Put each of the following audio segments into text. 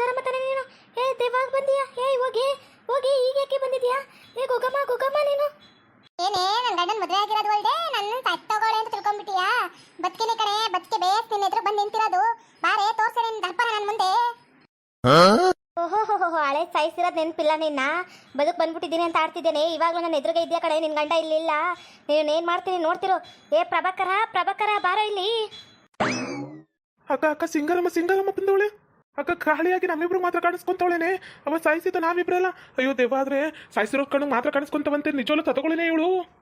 ಸಿಂಗಾರಮ್ಮ ತಾನೇ ನೀನು? ಏ ದೇವಾಗ ಬಂದಿಯಾ? ಏ ಹೋಗಿ ಹೋಗಿ ಈಗ ಯಾಕೆ ಬಂದಿದ್ಯಾ? ಏ ಗೊಗಮ್ಮ ಗೊಗಮ್ಮ ನೀನು? ಏನೇ ನನ್ನ ಗಂಡನ ಮದುವೆ ಆಗಿರೋದು ಒಳ್ಳೆ ನನ್ನ ತಗೋಳೆ ಅಂತ ತಿಳ್ಕೊಂಡ್ಬಿಟ್ಟಿಯಾ? ಬದುಕಿನಿ ಕಣೆ ಬದುಕಿ ಬೇಸ್ ನಿನ್ನ ಎದುರು ಬಂದು ನಿಂತಿರೋದು. ಬಾರೆ ತೋರ್ಸೆ ನಿನ್ನ ದರ್ಪಣ ನನ್ನ ಮುಂದೆ. ಓಹೋ ಹಳೆ ಸಾಯಿಸಿರೋದು ನೆನಪಿಲ್ಲ ನಿನ್ನ? ಬದುಕು ಬಂದ್ಬಿಟ್ಟಿದ್ದೀನಿ ಅಂತ ಆಡ್ತಿದ್ದೇನೆ. ಇವಾಗಲೂ ನನ್ನ ಎದುರುಗೆ ಇದೆಯಾ ಕಡೆ ನಿನ್ನ ಗಂಡ ಇಲ್ಲಿಲ್ಲ. ನೀನು ಏನು ಮಾಡ್ತೀನಿ ನೋಡ್ತಿರು. ಏ ಪ್ರಭಾಕರ ಪ್ರಭಾಕರ ಬಾರೋ ಇಲ್ಲಿ. ಅಕ್ಕ ಅಕ್ಕ ಸಿಂಗರಮ್ಮ ಸಿಂಗರಮ್ಮ ಬಂದವಳೆ. ಅಕ್ಕ ಖಾಳಿಯಾಗಿ ನಮ್ಮಿಬ್ರು ಮಾತ್ರ ಕಾಣಿಸ್ಕೊಂತವಳೇನೆ. ಅವ ಸಾಯಿಸಿದ ನಾವಿಬ್ರಲ್ಲ. ಅಯ್ಯೋ ದೇವಾದ್ರೆ ಸಾಯಿಸಿರೋ ಕಣ್ಣು ಮಾತ್ರ ಕಾಣಿಸ್ಕೊಂತವಂತೆ. ನಿಜವಲ್ಲೂ ತತಗೊಳಿನೇ ಇವಳು.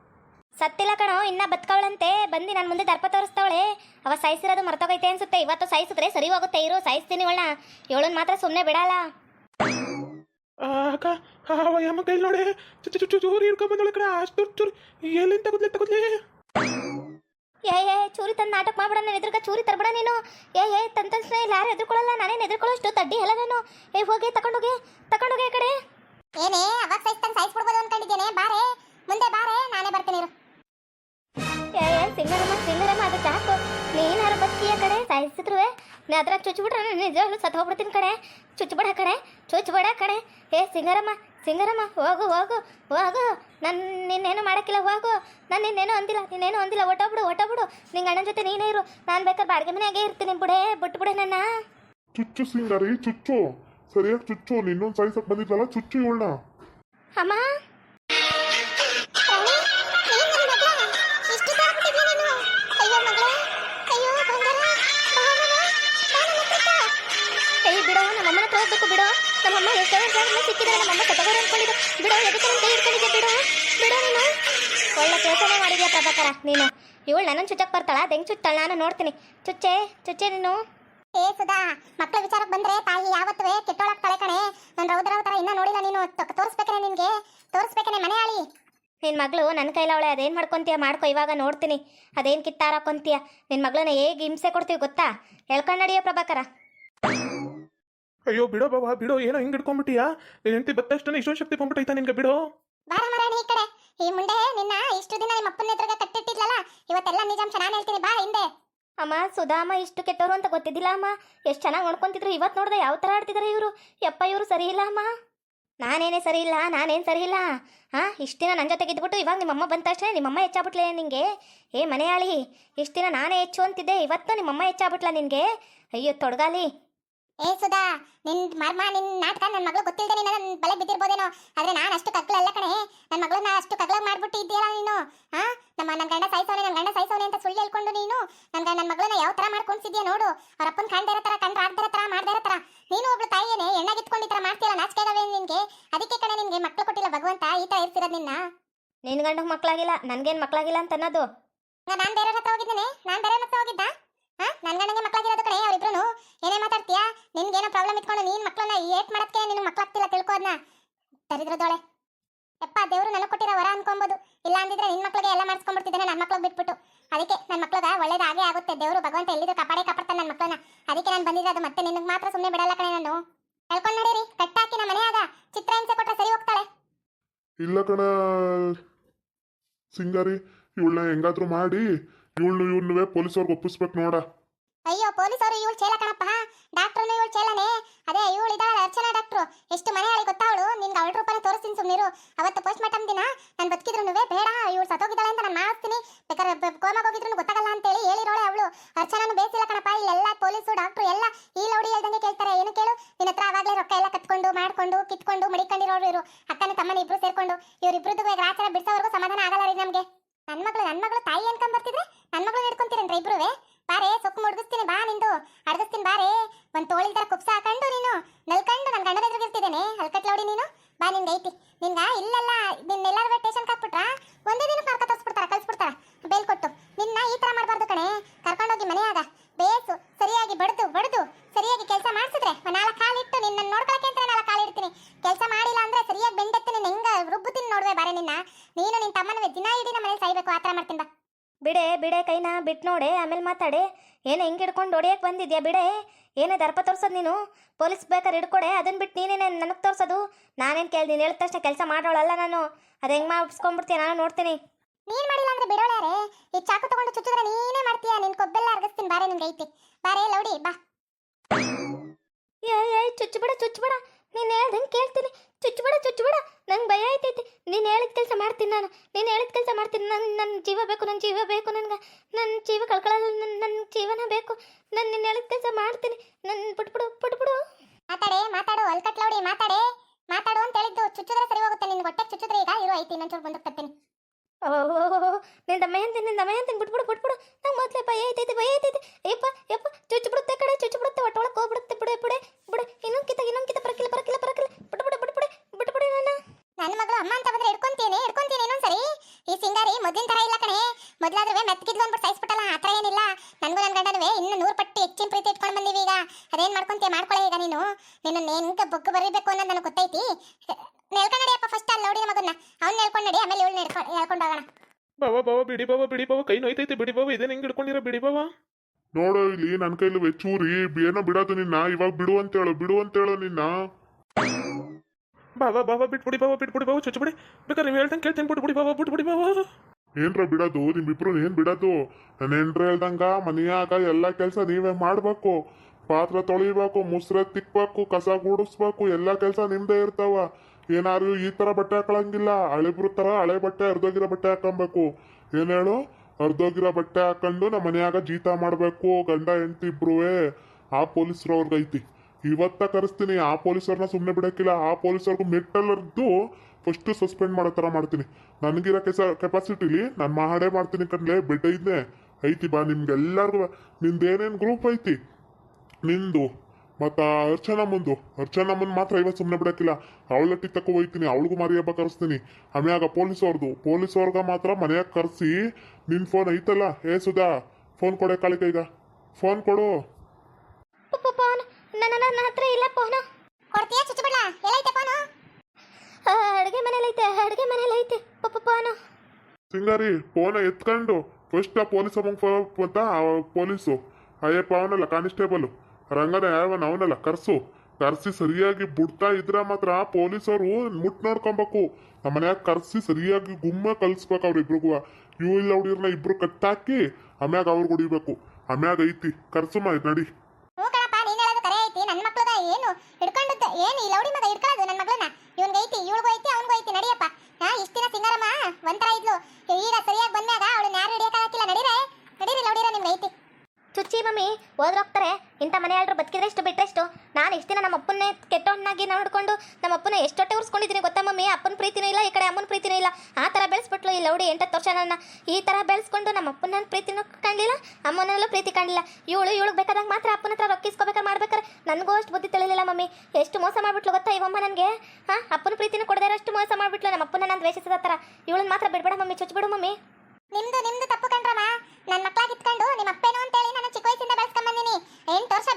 ಸತ್ತಿಲ್ಲ ಕಣೋ ಇನ್ನ ಬದುಕವಳಂತೆ. ಬಂದು ನನ್ನ ಮುಂದೆ ದರ್ಪ ತೋರಿಸ್ತವಳೆ. ಅವ ಸಾಯಿಸಿರೋದು ಮರ್ತೋಗೈತೆ ಅನ್ಸುತ್ತೆ. ಇವತ್ತು ಸಾಯಿಸಿದ್ರೆ ಸರಿ ಹೋಗುತ್ತೆ ಇರು ಸಾಯಿಸ್ತೀನಿ ಅವಳನ್ನ ಇವಳನ್ನ ಮಾತ್ರ ಸುಮ್ಮನೆ ಬಿಡಲ್ಲ. ಆ, ಅಕ್ಕ ಆ, ಅವ ಯಮ್ಮ ಕೈ ನೋಡಿ. ಚುಚ್ಚು ಚು ಚು ಚೂರಿ ಹಿಡ್ಕೊಂಡ್ ಬಂದವಳೆ ಕಣ. ಅಷ್ಟು ಚೂರು. ಎಲ್ಲಿಂದ ತಗದ್ಲೆ ತಗದ್ಲೆ? ಏ ಏ ಚೂರಿ ತಂದು ನಾಟಕ ಮಾಡ್ಬಿಡ ನಾನು ಚೂರಿ ತರ್ಬಿಡ ನೀನು. ಏ ಏ ತಂತ ಇಲ್ಲ ಯಾರು ಎದುರ್ಕೊಳ್ಳಲ್ಲ? ನಾನೇನು ಎದುರ್ಕೊಳ್ಳೋಷ್ಟು ತಡ್ಡಿ ಹೇಳ ನಾನು. ಏ ಹೋಗಿ ತಕೊಂಡೋಗಿ ತಕೊಂಡೋಗಿ ಆ ಕಡೆ. ಏನೇ ಅವಾಗ ಸೈಸ್ತಂಗ್ ಸಾಯಿಸ್ಬಿಡ್ಬೋದು ಅನ್ಕೊಂಡಿದ್ದೇನೆ. ಬಾರೆ ಮುಂದೆ ಬಾರೆ ನಾನೇ ಬರ್ತೀನಿ ಇರು. ಏ ಏ ಸಿಂಗರಮ್ಮ ಸಿಂಗರಮ್ಮ ಅದು ಚಾಕು ನೀನಾರು ಬದುಕಿಯ ಕಡೆ ಸಾಯಿಸಿದ್ರು ನೀ ಅದ್ರಾಗ ಚುಚ್ಚಿಬಿಟ್ರೆ ನಾನು ನಿಜವಾಗ್ಲೂ ಸತ್ತು ಹೋಗ್ಬಿಡ್ತೀನಿ ಕಡೆ ಚುಚ್ಚಿಬಿಡ ಕಡೆ ಚುಚ್ಚಿಬಿಡ ಕಡೆ ಏ ಸಿಂಗರಮ್ಮ ಸಿಂಗರಮ್ಮ ಹೋಗು ಹೋಗು ಹೋಗು. ನನ್ನ ನಿನ್ನೇನು ಮಾಡೋಕ್ಕಿಲ್ಲ ಹೋಗು. ನಾನು ನಿನ್ನೇನು ಅಂದಿಲ್ಲ ನಿನ್ನೇನು ಅಂದಿಲ್ಲ. ಒಟ್ಟೋಬಿಡು ಒಟ್ಟೋಬಿಡು ನಿಂಗೆ ಅಣ್ಣನ ಜೊತೆ ನೀನೇ ಇರು. ನಾನು ಬೇಕಾದ್ರೆ ಬಾಡಿಗೆ ಮನೆಯಾಗೇ ಇರ್ತೀನಿ ಬಿಡೆ. ಬಿಟ್ಬಿಡೆ ನನ್ನ. ಚುಚ್ಚು ಸಿಂಗಾರಿ ಚುಚ್ಚು. ಸರಿಯಾಗಿ ಚುಚ್ಚು. ನಿನ್ನೊಂದು ಸಾಯಿಸಕ್ ಬಂದಿದ್ದಲ್ಲ ಚುಚ್ಚು ಇವಳನ್ನ ಅಮ್ಮ. ಬಿಡೋ ಎದಕ್ಕೆ ನನ್ನ ಕೈ ಹಿಡ್ಕೊಂಡಿದ್ದೆ ಬಿಡೋ ಬಿಡೋ ನೀನು. ಒಳ್ಳೆ ಕೆಲಸನೇ ಮಾಡಿದ್ಯಾ ಪ್ರಭಾಕರ ನೀನು. ಇವಳು ನನ್ನನ್ನು ಚುಚ್ಚಕ್ಕೆ ಬರ್ತಾಳ ಹೆಂಗೆ ಚುಚ್ತಾಳ ನಾನು ನೋಡ್ತೀನಿ. ಚುಚ್ಚೆ ಚುಚ್ಚೆ ನೀನು. ಏ ಸುಧಾ ಮಕ್ಕಳ ವಿಚಾರಕ್ಕೆ ಬಂದ್ರೆ ತಾಯಿ ಯಾವತ್ತೂ ಕೆಟ್ಟೋಳಕ್ ತಲೆ ಕಣೆ. ನನ್ ರೌದ್ರ ತರ ಇನ್ನ ನೋಡಿಲ್ಲ ನೀನು. ತೋರಿಸ್ಬೇಕೇನೆ ನಿನ್ಗೆ. ತೋರಿಸ್ಬೇಕೇನೆ ಮನೆ ಆಳಿ ನಿನ್ನ ಮಗಳು ನನ್ನ ಕೈಲವಳೆ ಅದೇನ್ ಮಾಡ್ಕೊಂತೀಯ? ಮಾಡ್ಕೊ ಇವಾಗ ನೋಡ್ತೀನಿ. ಅದೇನು ಕಿತ್ತಾರಾಕೊಂತೀಯ ನಿನ್ನ ಮಗಳನ್ನ ಹೇಗೆ ಹಿಂಸೆ ಕೊಡ್ತೀವಿ ಗೊತ್ತಾ? ಹೇಳ್ಕೊಂಡು ನಡಿಯೋ ಪ್ರಭಾಕರ. ಅಯ್ಯೋ ಬಿಡೋ ಬಾಬಾ ಬಿಡೋ ಏನೋ ಹಿಂಗ್ ಹಿಡ್ಕೊಂಡ್ಬಿಟ್ಟಿಯಾ? ನಿನ್ ಹೆಂಡತಿ ಬತ್ತಷ್ಟೇ ಇಷ್ಟೊಂದು ಶಕ್ತಿ ಬಂದ್ಬಿಟ್ಟೈತಾ ನಿನ್ಗೆ ಬಿಡೋ. ಬಾರ ಮರಾಣಿ ಈ ಕಡೆ. ಈ ಮುಂಡೆ ನಿನ್ನ ಇಷ್ಟು ದಿನ ನಿಮ್ಮ ಅಪ್ಪನ ಎದುರುಗ ಕಟ್ಟಿಟ್ಟಿದ್ಲಲ್ಲ ಇವತ್ತೆಲ್ಲ ನಿಜಾಂಶ ನಾನು ಹೇಳ್ತೀನಿ ಬಾ ಹಿಂದೆ. ಅಮ್ಮ ಸುಧಾಮ ಇಷ್ಟು ಕೆಟ್ಟವರು ಅಂತ ಗೊತ್ತಿದ್ದಿಲ್ಲ ಅಮ್ಮ. ಎಷ್ಟು ಚೆನ್ನಾಗಿ ನೋಡ್ಕೊಂತಿದ್ರು ಇವತ್ತು ನೋಡ್ದೆ ಯಾವ ಥರ ಆಡ್ತಿದ್ದಾರೆ ಇವರು. ಯಪ್ಪ ಇವರು ಸರಿ ಇಲ್ಲ ಅಮ್ಮ. ನಾನೇನೇ ಸರಿ ಇಲ್ಲ ನಾನೇನು ಸರಿ ಇಲ್ಲ. ಹಾಂ ಇಷ್ಟು ದಿನ ನನ್ನ ಜೊತೆಗೆ ಇದ್ಬಿಟ್ಟು ಇವಾಗ ನಿಮ್ಮಮ್ಮ ಬಂದ ತಕ್ಷಣ ನಿಮ್ಮಮ್ಮ ಹೆಚ್ಚಾಗ್ಬಿಟ್ಲೆ ನಿಂಗೆ? ಏ ಮನೆಯಾಳಿ ಇಷ್ಟು ದಿನ ನಾನೇ ಹೆಚ್ಚು ಅಂತಿದ್ದೆ ಇವತ್ತು ನಿಮ್ಮಮ್ಮ ಹೆಚ್ಚಾಗ್ಬಿಟ್ಲ ನಿನಗೆ? ಅಯ್ಯೋ ತೊಡಗಾಲಿ. ಏ ಸುಧಾ ನಿನ್ ಮರ್ಮ ನಿನ್ ನಾಟಕ ನನ್ನ ಮಗಳು ಗೊತ್ತಿಲ್ಲದೆ ನೀನು ನನ್ನ ಬಲೆ ಬಿದ್ದಿರ್ಬೋದೇನೋ. ಆದ್ರೆ ನಾನು ಅಷ್ಟು ಕಗ್ಲಲ್ಲ ಕಣೆ ನನ್ನ ಮಗಳನ್ನ ಅಷ್ಟು ಕಗ್ಲಾಗ್ ಮಾಡ್ಬಿಟ್ಟು ನೀನು. ಹಾ ನಮ್ಮ ನನ್ನ ಗಂಡ ಸಾಯಿಸೋನೆ ನನ್ನ ಗಂಡ ಸಾಯಿಸೋನೆ ಅಂತ ಸುಳ್ಳು ಹೇಳ್ಕೊಂಡು ನೀನು ನನ್ನ ನನ್ನ ಮಗಳನ್ನ ಯಾವ ತರ ಮಾಡ್ಕೊಂಡ್ಸಿದ್ಯಾ ನೋಡು. ಅವ್ರ ಅಪ್ಪನ ಕಾಣ್ದೇ ಇರೋ ತರ ಕಂಡ್ರೆ ಆಗ್ದೇ ಇರೋ ತರ ಮಾಡ್ದೇ ಇರೋ ತರ. ನೀನು ಒಬ್ಳು ತಾಯಿಯೇನೆ ಎಣ್ಣೆ ಈ ತರ ಮಾಡ್ತೀಯಲ್ಲ ನಾಚಿಕೆ ಇದಾವೆ ನಿನ್ಗೆ. ಅದಕ್ಕೆ ಕಣೆ ನಿನ್ಗೆ ಮಕ್ಳು ಕೊಟ್ಟಿಲ್ಲ ಭಗವಂತ ಈ ತರ ಇರ್ತಿರೋದು ನಿನ್ನ. ನಿನ್ ಗಂಡ ಮಕ್ಕಳಾಗಿಲ್ಲ ನನ್ಗೇನ್ ಮಕ್ಕಳಾಗಿಲ್ಲ ಅಂತ ಅನ್ನೋದು ನಾನ್ ಬೇರೆ ಹತ್ರ ಹೋಗಿದ್ದೇನೆ ನಾನ್ ಬೇರೆ ಹತ್ರ ಹೋಗಿದ್ದ? ಹಾ ಗಂಡಂಗೆ ಮಕ್ಳಾಗಿರೋದು ಕಣೆ ಅವ್ರಿಬ್ರು ಏನೇ ಮಾತಾಡ್ತೀಯಾ ನಿನ್ಗೇನೋ ಪ್ರಾಬ್ಲಮ್ ಇಟ್ಕೊಂಡು ನೀನ್ ಮಕ್ಕಳನ್ನ ಏಟ್ ಮಾಡಕ್ಕೆ ನಿನ್ ಮಕ್ಕಳಾಗ್ತಿಲ್ಲ ತಿಳ್ಕೊ ದರಿದ್ರದೊಳೆ. ಯಪ್ಪ ದೇವ್ರು ನನಗೆ ಕೊಟ್ಟಿರ ವರ ಅನ್ಕೊಂಬೋದು. ಇಲ್ಲ ಅಂದಿದ್ರೆ ನಿನ್ ಮಕ್ಳಿಗೆ ಎಲ್ಲ ಮಾಡಿಸ್ಕೊಂಡ್ಬಿಡ್ತಿದ್ದೇನೆ ನನ್ನ ಮಕ್ಳಿಗೆ ಬಿಟ್ಬಿಟ್ಟು. ಅದಕ್ಕೆ ನನ್ನ ಮಕ್ಳಗ ಒಳ್ಳೇದಾಗೇ ಆಗುತ್ತೆ. ದೇವ್ರು ಭಗವಂತ ಎಲ್ಲಿದ್ರು ಕಾಪಾಡೇ ಕಾಪಾಡ್ತಾನೆ ನನ್ನ ಮಕ್ಳನ್ನ. ಅದಕ್ಕೆ ನಾನು ಬಂದಿರೋದು ಮತ್ತೆ ನಿನಗೆ ಮಾತ್ರ ಸುಮ್ಮನೆ ಬಿಡಲ್ಲ ಕಣೆ ನಾನು. ಹೇಳ್ಕೊಂಡು ನೋಡಿರಿ ಕಟ್ಟಾಕಿ ನಮ್ಮ ಮನೆಯಾಗ ಚಿತ್ರ ಹಿಂಸೆ ಕೊಟ್ರೆ ಸರಿ ಹೋಗ್ತಾಳೆ. ಇಲ್ಲ ಕಣ. ಸಿಂಗಾರಿ ಇವಳನ್ನ ಹೆಂಗಾದ್ರೂ ಮಾಡಿ ಇವಳನ್ನು ಪೊಲೀಸ್ ಪೊಲೀಸವ್ರಿಗೆ ಒಪ್ಪಿಸ್ಬೇಕು ನೋಡ. ಅಯ್ಯೋ ಅದೇ, ಇವಳು ಇದ್ದಾಳೆ ಅರ್ಚನಾ ಡಾಕ್ಟ್ರು ಎಷ್ಟು ಮನೆ ಹೇಳಿ ಗೊತ್ತಾ ಅವಳು? ನಿನ್ಗೆ ಅವಳ ರೂಪನೇ ತೋರಿಸ್ತೀನಿ ಸುಮ್ಮನಿರು ಅವತ್ತು ಪೋಸ್ಟ್ ಮಾರ್ಟಮ್ ದಿನ, ನಾನು ಬದುಕಿದ್ರು ಬೇಡ, ಇವಳು ಸತ್ತೋಗಿದ್ದಾಳೆ ಅಂತ ನಾನು ಮಾಡಿಸ್ತೀನಿ. ಬೇಕಾದ್ರೆ ಕೋಮಾಗ ಹೋಗಿದ್ರು ಗೊತ್ತಾಗಲ್ಲ ಅಂತೇಳಿ ಹೇಳಿರೋಳೆ ಅವಳು. ಅರ್ಚನಾನು ಬೇಸಿಲ್ಲ ಕಣಪ್ಪ ಇಲ್ಲೆಲ್ಲ ಪೊಲೀಸು ಡಾಕ್ಟ್ರು ಎಲ್ಲ ಈ ಲೌಡಿ ಹೇಳ್ದಂಗೆ ಕೇಳ್ತಾರೆ. ಏನು ಕೇಳು? ನಿನ್ನ ಹತ್ರ ಆವಾಗಲೇ ರೊಕ್ಕ ಎಲ್ಲ ಕಟ್ಕೊಂಡು, ಮಾಡ್ಕೊಂಡು, ಕಿತ್ಕೊಂಡು, ಮಡಿಕೊಂಡಿರೋರು ಇವರು. ಅಕ್ಕನ ತಮ್ಮನ ಇಬ್ರು ಸೇರ್ಕೊಂಡು, ಇವ್ರಿಬ್ರದ್ದು ಗ್ರಾಚಾರ ಬಿಡಿಸೋವರೆಗೂ ಸಮಾಧಾನ ಆಗಲ್ಲ ರೀ ನಮಗೆ. ನನ್ನ ಮಗಳು ನನ್ನ ಮಗಳು ತಾಯಿ ಅನ್ಕೊಂಡ್ ಬರ್ತಿದ್ರೆ ನನ್ನ ಮಗಳು ಹಿಡ್ಕೊಂತೀರೇನ್ರಿ ಇಬ್ರುವೆ? ಬಾರೆ, ಸೊಪ್ಪು ಮುಡ್ಗಿಸ್ತೀನಿ ಬಾ ನಿಂದು. ಅಡ್ಗಿಸ್ತೀನಿ ಬಾರೆ. ಒಂದ್ ತೋಳಿಲ್ ತರ ಕುಪ್ಸ ಹಾಕೊಂಡು ನೀನು. ನಲ್ಕೊಂಡು ನನ್ನ ಗಂಡನ ಎದುರುಗಿರ್ತಿದ್ದೇನೆ ಅಲ್ಕಟ್ಲೌಡಿ ನೀನು. ಬಾ ನಿಂದ ಐತಿ. ನಿನ್ಗ ಇಲ್ಲೆಲ್ಲ ನಿನ್ನೆಲ್ಲಾರು ಟೇಷನ್ ಹಾಕ್ಬಿಟ್ರ ಒಂದೇ ದಿನ ಕರ್ಕ ತೋರಿಸ್ಬಿಡ್ತಾರ ಕಲ್ಸ್ಬಿಡ್ತಾರ ಬೇಲ್ ಕೊಟ್ಟು. ನಿನ್ನ ಈ ತರ ಮಾಡಬಾರ್ದು ಕಣೆ. ಕರ್ಕೊಂಡೋಗಿ ಮನೆಯಾಗ. ಬೇಸು. ಸರಿಯಾಗಿ ಬಡ್ದು ಬಡ್ದು. ಸರಿಯಾಗಿ ಕೆಲಸ ಮಾಡಿಸಿದ್ರೆ ಒಂದ್ ನಾಲ್ಕು ಕಾಲಿಟ್ಟು ನಿನ್ನ ನೋಡ್ಕೊಳಕ್ಕೆ ಅಂತ ನಾಲ್ಕು ಕಾಲಿಡ್ತೀನಿ ಕೆಲಸ ಮಾಡಿಲ್ಲ ಅಂದ್ರೆ ಸರಿಯಾಗಿ ಬೆಂಡೆತ್ತು ನಿನ್ನ ಹೆಂಗ ರುಬ್ಬುತ್ತೀನಿ ನೋಡುವೆ ಬಾರೆ ನಿನ್ನ ನೀನು ನಿನ್ನ ತಮ್ಮನವೇ ದಿನ ಇಡೀ ನಮ್ಮ ಮನೇಲಿ ಸಾಯ್ಬೇಕು ಆ ಥರ ಮಾಡ್ತೀನಿ ಬಾ ಬಿಡೆ ಬಿಡೆ ಕೈನ ಬಿಟ್ಟು ನೋಡೆ ಆಮೇಲೆ ಮಾತಾಡೆ. ಏನು ಹೆಂಗೆ ಹಿಡ್ಕೊಂಡು ಹೊಡಿಯಕ್ಕೆ ಬಂದಿದ್ಯಾ ಬಿಡೆ? ಏನೇ ದರ್ಪ ತೋರ್ಸೋದು ನೀನು? ಪೊಲೀಸ್ ಬೇಕಾದ್ರೆ ಹಿಡ್ಕೊಡೆ ಅದನ್ನು ಬಿಟ್ಟು ನೀನೇನೇ ನನಗೆ ತೋರಿಸೋದು? ನಾನೇನು ಕೇಳಿ ನೀನು ಹೇಳಿದ ತಕ್ಷಣ ಕೆಲಸ ಮಾಡೋಳಲ್ಲ ನಾನು. ಅದು ಹೆಂಗೆ ಮಾಡಿಸ್ಕೊಂಡ್ಬಿಡ್ತೀಯ ನಾನು ನೋಡ್ತೀನಿ. ನೀನು ಮಾಡಿಲ್ಲ ಅಂದ್ರೆ ಬಿಡೋಳ್ಯಾರೆ ಈ ಚಾಕು ತಗೊಂಡು ಚುಚ್ಚಿದ್ರೆ ನೀನೇ ಮಾಡ್ತೀಯ? ನಿನ್ ಕೊಬ್ಬೆಲ್ಲ ಅರ್ಗಿಸ್ತೀನಿ ಬಾರೆ ನಿನ್ಗೆ ಐತಿ ಬಾರೆ ಲೌಡಿ ಬಾ. ಏ ಚುಚ್ಚು ಬಿಡ ಚುಚ್ಚು ಚುಚ್ಚಬೇಡ ನೀನು ಹೇಳ್ದಂಗೆ ಕೇಳ್ತೀನಿ. ಚುಚ್ಚಬೇಡ ಚುಚ್ಚಬೇಡ. ನಂಗೆ ಭಯ ಆಯ್ತೈತಿ. ನೀನು ಹೇಳಿದ ಕೆಲಸ ಮಾಡ್ತೀನಿ ನಾನು. ನೀನು ಹೇಳಿದ ಕೆಲಸ ಮಾಡ್ತೀನಿ. ನನ್ನ ನನ್ನ ಜೀವ ಬೇಕು ನನ್ನ ಜೀವ ಬೇಕು ನನಗೆ. ನನ್ನ ಜೀವ ಕಳ್ಕೊಳ್ಳಲ್ಲ ನನ್ನ ನನ್ನ ಜೀವನ ಬೇಕು. ನಾನು ನೀನು ಹೇಳಿದ ಕೆಲಸ ಮಾಡ್ತೀನಿ. ನನ್ನ ಬಿಟ್ಬಿಡು ಬಿಟ್ಬಿಡು ಮಾತಾಡೆ ಮಾತಾಡು. ಅಲ್ಕಟ್ಲೌಡಿ ಮಾತಾಡೆ. ಮಾತಾಡು ಅಂತ ಹೇಳಿದ್ದು ಚುಚ್ಚಿದ್ರೆ ಸರಿ ಹೋಗುತ್ತೆ. ನಿನ್ನ ಹೊಟ್ಟೆ ಚುಚ್ಚಿದ್ರೆ ಈಗ ಇರೋ ಐತಿ. ಇನ್ನೊಂಚೂರು ಬಂದು ತರ್ತೀನಿ. ಓ ನಿಂದ ಮೈ ನಿನ್ನ ನಿಂದ ಮೈ ಅಂತೀನಿ ಬಿಟ್ಬಿಡು ಬಿಟ್ಬಿಡು ನಂಗೆ ಮೊದಲೇ ಭಯ ಐತೈತಿ ಭಯ ಐತೈತಿ ಯಪ್ಪ ನೇನ್ಕ ಬುಕ್ ಬರೀಬೇಕು ಅನ್ನೋದು ನನಗೆ ಗೊತ್ತೈತಿ. ನೆಲ್ಕೊಂಡು ನಡಿಯಪ್ಪ ಫಸ್ಟ್ ಅಲ್ಲಿ ನೋಡಿ ಮಗನ್ನ. ಅವ್ನು ನೆಲ್ಕೊಂಡು ನಡಿ ಆಮೇಲೆ ಇವಳು ನೆಡ್ಕೊಂಡು ಹೇಳ್ಕೊಂಡು ಹೋಗೋಣ. ಬಾವ ಬಾವ ಬಿಡಿ ಬಾವ ಬಿಡಿ ಬಾವ ಕೈ ನೋಯ್ತೈತೆ ಬಿಡಿ ಬಾವ ಇದೇನು ಹಿಂಗೆ ಹಿಡ್ಕೊಂಡಿರೋ ಬಿಡಿ ಬಾವ ನೋಡು ಇಲ್ಲಿ ನನ್ನ ಕೈಲಿ ಚೂರಿ ಏನೋ ಬಿಡೋದು ನಿನ್ನ ಇವಾಗ ಬಿಡು ಅಂತ ಹೇಳು ಬಿಡು ಅಂತ ಹೇಳೋ ನಿನ್ನ. ಬಾವ ಬಾವ ಬಿಟ್ಬಿಡಿ ಬಾವ ಬಿಟ್ಬಿಡಿ ಬಾವ ಚುಚ್ಚಬಿಡಿ. ಬೇಕಾದ್ರೆ ನೀವು ಹೇಳ್ದಂಗೆ ಕೇಳ್ತೀನಿ ಬಿಟ್ಬಿಡಿ ಬಾವ ಬಿಟ್ಬಿಡಿ ಬಾವ ಏನ್ರ ಬಿಡೋದು ನಿಮ್ಮಿಬ್ರು ಏನ್ ಬಿಡೋದು? ನನ್ನ ಹೆಂಡ್ರ ಹೇಳ್ದಂಗ ಮನೆಯಾಗ ಎಲ್ಲ ಕೆಲಸ ನೀವೇ ಮಾಡ್ಬೇಕು. ಪಾತ್ರ ತೊಳಿಬೇಕು, ಮುಸ್ರೆ ತಿಕ್ಬೇಕು, ಕಸ ಗುಡಿಸ್ಬೇಕು, ಎಲ್ಲ ಕೆಲಸ ನಿಮ್ದೇ ಇರ್ತಾವ. ಏನಾರು ಈ ತರ ಬಟ್ಟೆ ಹಾಕೊಳಂಗಿಲ್ಲ, ಹಳೆಬ್ರು ತರ ಹಳೆ ಬಟ್ಟೆ, ಅರ್ಧೋಗಿರೋ ಬಟ್ಟೆ ಹಾಕೊಬೇಕು ಏನ್ ಹೇಳು? ಅರ್ಧೋಗಿರೋ ಬಟ್ಟೆ ಹಾಕೊಂಡು ನಮ್ಮ ಮನೆಯಾಗ ಜೀತ ಮಾಡ್ಬೇಕು, ಗಂಡ ಹೆಂಡತಿ ಇಬ್ರುವೆ. ಆ ಪೊಲೀಸರು ಅವ್ರಿಗೈತಿ ಇವತ್ತ ಕರೆಸ್ತೀನಿ, ಆ ಪೊಲೀಸರ್ನ ಸುಮ್ಮನೆ ಬಿಡೋಕ್ಕಿಲ್ಲ. ಆ ಪೊಲೀಸರ್ಗೂ ಮೆಟ್ಟಲರ್ದು ಫಸ್ಟ್ ಸಸ್ಪೆಂಡ್ ಮಾಡೋ ಥರ ಮಾಡ್ತೀನಿ. ನನಗಿರೋ ಕೆಸ ಕೆಪಾಸಿಟಿಲಿ ನಾನು ಮಾಡೇ ಮಾಡ್ತೀನಿ ಕಣ್ಲೆ ಬೆಡ್ ಇದ್ನೆ ಐತಿ ಬಾ ನಿಮ್ಗೆಲ್ಲರಿಗೂ, ನಿಂದೇನೇನು ಗ್ರೂಪ್ ಐತಿ? ನಿಂದು. ಮತ್ತು ಅರ್ಚನಮ್ಮಂದು ಅರ್ಚನಮ್ಮನ್ ಮಾತ್ರ ಇವತ್ತು ಸುಮ್ಮನೆ ಬಿಡಕ್ಕಿಲ್ಲ. ಅವಳಟ್ಟಿ ತಕ್ಕ ಹೋಯ್ತೀನಿ ಅವಳಿಗೂ ಮಾರಿ ಹಬ್ಬ ಕರೆಸ್ತೀನಿ. ಆಮ್ಯಾಗ ಪೊಲೀಸ್ ಅವ್ರದ್ದು ಪೊಲೀಸ್ ಅವ್ರಿಗೆ ಮಾತ್ರ ಮನೆಯಾಗ ಕರೆಸಿ ನಿನ್ ಫೋನ್ ಐತಲ್ಲ? ಏ ಸುಧಾ ಫೋನ್ ಕೊಡೆ ಕಾಳಿಕ ಈಗ ಫೋನ್ ಕೊಡು. ಸಿಂಗಾರಿ ಫೋನ್ ಎತ್ಕೊಂಡು. ಫಸ್ಟ್ ಪೊಲೀಸ್ ಅಮ್ಮಂಗೆ ಫೋನ್ ಅಂತ ಪೊಲೀಸು ಅಯ್ಯಪ್ಪ ಅವನಲ್ಲ ಕಾನಿಸ್ಟೇಬಲು ರಂಗನ ಯಾವನ ಅವನಲ್ಲ, ಕರ್ಸು. ಕರ್ಸಿ ಸರಿಯಾಗಿ ಬಿಡ್ತಾ ಇದ್ರೆ ಮಾತ್ರ ಪೊಲೀಸರು ಮುಟ್ ನೋಡ್ಕೊಬೇಕು. ಮನ್ಯಾಗ ಕರ್ಸಿ ಸರಿಯಾಗಿ ಗುಮ್ಮ ಕಲ್ಸ್ಬೇಕು ಅವ್ರಿಬ್ರಿಗೂ ಇವು ಇಲ್ಲ ಹುಡುಗಿರ್ನ ಇಬ್ರು ಕಟ್ಟಾಕಿ ಆಮ್ಯಾಗ ಅವ್ರು ಕುಡಿಬೇಕು. ಆಮ್ಯಾಗ ಐತಿ. ಕರ್ಸುಮ ನಡಿ. ಹ್ಞೂ ಕಣಪ್ಪ ನೀನ್ ಹೇಳೋದು ಕರೆ ಐತಿ. ನನ್ನ ಮಕ್ಳದ ಏನು ಹಿಡ್ಕೊಂಡದ್ದು? ಏನು ಈ ಲೌಡಿ ಮಗ ಹಿಡ್ಕೊಳ್ಳೋದು ನನ್ನ ಮಗಳನ್ನ? ಇವನ್ಗೆ ಐತಿ, ಇವಳಿಗೂ ಐತಿ, ಅವನಿಗೂ ಐತಿ. ನಡಿಯಪ್ಪ. ಹಾ, ಇಷ್ಟ ದಿನ ಸಿಂಗಾರಮ್ಮ, ಒಂಥರ ಇದ್ಲು. ಈಗ ಸರಿಯಾಗಿ ಬಂದಾಗ ಅವಳನ್ನ ಯಾರು ಹಿಡಿಯಕ್ಕಾಗಿಲ್ಲ ನಡೀರೇ? ನಡೀರಿ ಲೌಡಿರ, ನಿಮ್ಗೆ ಐತಿ. ಚುಚ್ಚಿ ಮಮ್ಮಿ ಹೋಗ್ತಾರೆ. ಇಂಥ ಮನೆ ಆಳ್ರು ಬದುಕಿದ್ರೆ ಎಷ್ಟು ಬಿಟ್ಟರೆ ಎಷ್ಟು ನಾನು ಇಷ್ಟು ದಿನ ನಮ್ಮ ಅಪ್ಪನ್ನೇ ನಾನು ನೋಡಿಕೊಂಡು ನಮ್ಮ ಅಪ್ಪನ ಎಷ್ಟೊಟ್ಟೆ ಉರ್ಸ್ಕೊಂಡಿದ್ದೀನಿ ಗೊತ್ತಾ ಮಮ್ಮಿ? ಅಪ್ಪನ ಪ್ರೀತಿನೂ ಇಲ್ಲ, ಈ ಕಡೆ ಅಮ್ಮನ ಪ್ರೀತಿನೂ ಇಲ್ಲ. ಆ ಥರ ಬೆಳೆಸ್ಬಿಟ್ಲು ಈ ಲೌಡಿ ಎಂಟತ್ತು ವರ್ಷ ನನ್ನ. ಈ ಥರ ಬೆಳೆಸ್ಕೊಂಡು ನಮ್ಮ ಅಪ್ಪನ ಪ್ರೀತಿನೂ ಕಾಣಲಿಲ್ಲ, ಅಮ್ಮನಲ್ಲೂ ಪ್ರೀತಿ ಕಾಣಲಿಲ್ಲ. ಇವಳು ಇವಳು ಬೇಕಾದಾಗ ಮಾತ್ರ ಅಪ್ಪನ ಹತ್ರ ರೊಕ್ಕಿಸ್ಕೋಬೇಕಾದ್ರೆ ಮಾಡ್ಬೇಕಾರೆ ನನಗೂ ಅಷ್ಟು ಬುದ್ಧಿ ತಿಳಿಲಿಲ್ಲ ಮಮ್ಮಿ. ಎಷ್ಟು ಮೋಸ ಮಾಡ್ಬಿಟ್ಲು ಗೊತ್ತಾ ಇವಮ್ಮ ನನಗೆ? ಹಾಂ, ಅಪ್ಪನ ಪ್ರೀತಿನೂ ಕೊಡದೇ ಅಷ್ಟು ಮೋಸ ಮಾಡ್ಬಿಟ್ಲು ನಮ್ಮ ಅಪ್ಪನ ನಾನು ದ್ವೇಷಿಸಿದ ಥರ. ಇವಳನ್ನ ಮಾತ್ರ ಬಿಡ್ಬೇಡ ಮಮ್ಮಿ ಚುಚ್ಚಿಬಿಡು ಮಮ್ಮಿ. ನಿಮ್ದು ನಿಮ್ದು ತಪ್ಪು ಕಣ್ರಮ್ಮ. ನನ್ನ ಮಕ್ಕಳಾಗಿತ್ಕೊಂಡು ನಿಮ್ಮ ಅಪ್ಪೇನು ಅಂತೇಳಿ entonces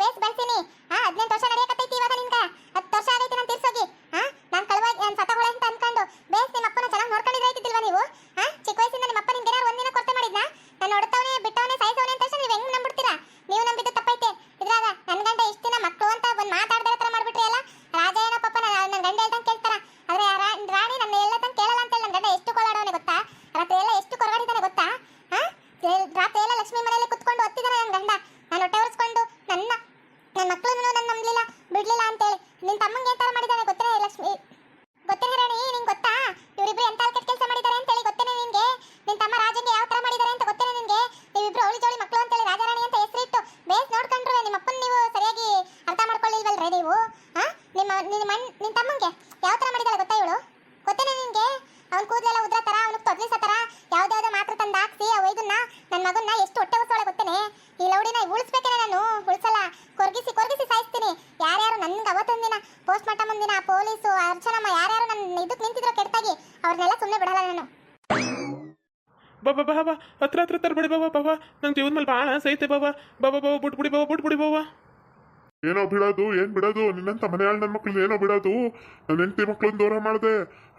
ನಿನ್ನ ನಿನ್ನ ತಮ್ಮಂಗೆ ಯಾವ ಥರ ಮಾಡಿದಾಳೆ ಗೊತ್ತಾ ಇವಳು? ಗೊತ್ತೇನೆ ನಿನಗೆ? ಅವ್ನ ಕೂದಲೆಲ್ಲ ಉದ್ರ ತರ ಅವ್ನಿಗೆ ತೊದ್ಲಿಸೋ ಯಾವ್ದಾವ್ದೋ ಮಾತ್ರ ತಂದು ಹಾಕ್ಸಿ ಆ ವೈದನ್ನ ನನ್ನ ಮಗನ್ನ ಎಷ್ಟು ಹೊಟ್ಟೆ ಉಸೋಳೆ ಗೊತ್ತೇನೆ? ಈ ಲೌಡಿನ ಉಳಿಸ್ಬೇಕೇನೆ ನಾನು, ಉಳಿಸಲ್ಲ. ಕೊರ್ಗಿಸಿ ಕೊರ್ಗಿಸಿ ಸಾಯಿಸ್ತೀನಿ. ಯಾರ್ಯಾರು ನನ್ಗೆ ಅವತ್ತೊಂದು ದಿನ ಪೋಸ್ಟ್ ಮಾರ್ಟಮ್ ಒಂದಿನ ಪೊಲೀಸು, ಅರ್ಚನಮ್ಮ, ಯಾರ್ಯಾರು ನನ್ನ ಇದಕ್ಕೆ ನಿಂತಿದ್ರು ಕೆಟ್ಟಾಗಿ ಅವ್ರನ್ನೆಲ್ಲ ಸುಮ್ಮನೆ ಬಿಡಲ್ಲ ನಾನು. ಬಾಬಾ ಬಾಬಾ ಹತ್ರ ಹತ್ರ ತರಬೇಡಿ ಬಾಬಾ ಬಾಬಾ ನಂಗೆ ಜೀವನ ಮೇಲೆ ಭಾಳ ಸೈತೆ ಬಾಬಾ ಬಾಬಾ ಬಾಬಾ ಬಿಟ್ಬಿಡಿ ಬಾಬಾ ಬಿಟ್ಬಿಡಿ ಬಾಬಾ ಏನೋ ಬಿಡೋದು, ಏನ್ ಬಿಡೋದು? ನಿನ್ನಂತ ಮನೆಯಾಳ ನನ್ನ ಮಕ್ಕಳನ್ನ ಏನೋ ಬಿಡೋದು? ನನ್ನ ಹೆಂಡತಿ ಮಕ್ಳನ್ನ ದೂರ ಮಾಡಿದೆ.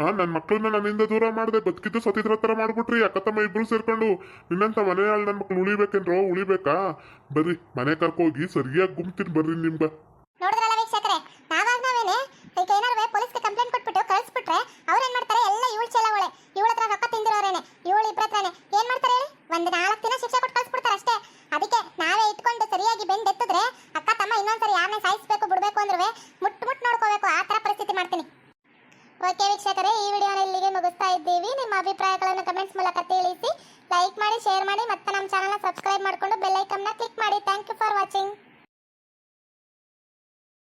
ಆ ನನ್ನ ಮಕ್ಳನ್ನ ನನ್ನಿಂದ ದೂರ ಮಾಡಿದೆ. ಬದುಕಿದ್ದು ಸತ್ತಿದ್ರ ತರ ಮಾಡ್ಬಿಟ್ರಿ. ಅಕ್ಕತಮ್ಮ ಇಬ್ರು ಸೇರ್ಕೊಂಡು. ನಿನ್ನಂತ ಮನೆಯಾಳ ನನ್ನ ಮಕ್ಳು ಉಳಿಬೇಕೇನ್ರೋ? ಉಳಿಬೇಕಾ? ಬರ್ರಿ, ಮನೆ ಕರ್ಕೋಗಿ ಸರಿಯಾಗಿ ಗುಮ್ತೀನಿ ಬರ್ರಿ ನಿಮ್ಗೆ ನೋಡಿದ್ರಲ್ಲ ವೀಕ್ಷಕರೇ, ನಾವಾಗ ನಾವೇನೆ ಈಗ ಏನಾರು ಪೊಲೀಸ್ಗೆ ಕಂಪ್ಲೇಂಟ್ ಕೊಟ್ಬಿಟ್ಟು ಕಳಿಸ್ಬಿಟ್ರೆ ಅವ್ರು ಏನ್ ಮಾಡ್ತಾರೆ? ಎಲ್ಲ ಇವಳು ಚೇಲವಳೆ ಇವಳ ಹತ್ರ ರೊಕ್ಕ ತಿಂದಿರೋರೇನೆ. ಇವಳು ಇಬ್ಬರ ಹತ್ರನೇ. ಏನ್ ಮಾಡ್ತಾರೆ ಹೇಳಿ? ಒಂದು ನಾಲ್ಕು ದಿನ ಶಿಕ್ಷೆ ಕೊಟ್ಟು ಕಳಿಸ್ಬಿಡ್ತಾರೆ ಅಷ್ಟೇ ಅದಕ್ಕೆ ನಾವೇ ಇಟ್ಕೊಂಡು ಸರಿಯಾಗಿ ಬೆಂಡ್ ಎತ್ತಿದ್ರೆ ತಮ್ಮ ಇನ್ನೊಂದ್ಸರಿ ಯಾರನ್ನ ಸಾಯಿಸ್ಬೇಕು ಬಿಡಬೇಕು ಅಂದ್ರೆ ಮುಟ್ಟು ಮುಟ್ಟು ನೋಡ್ಕೋಬೇಕು. ಆ ತರ ಪರಿಸ್ಥಿತಿ ಮಾಡ್ತೀನಿ. ಓಕೆ ವೀಕ್ಷಕರೇ, ಈ ವಿಡಿಯೋನ ಇಲ್ಲಿಗೆ ಮುಗಿಸ್ತಾ ಇದ್ದೀವಿ. ನಿಮ್ಮ ಅಭಿಪ್ರಾಯಗಳನ್ನು ಕಮೆಂಟ್ಸ್ ಮೂಲಕ ತಿಳಿಸಿ ಲೈಕ್ ಮಾಡಿ ಶೇರ್ ಮಾಡಿ, ಮತ್ತೆ ನಮ್ಮ ಚಾನಲ್ನ ಸಬ್ಸ್ಕ್ರೈಬ್ ಮಾಡಿಕೊಂಡು ಬೆಲ್ಲೈಕಮ್ನ ಕ್ಲಿಕ್ ಮಾಡಿ. Thank you for watching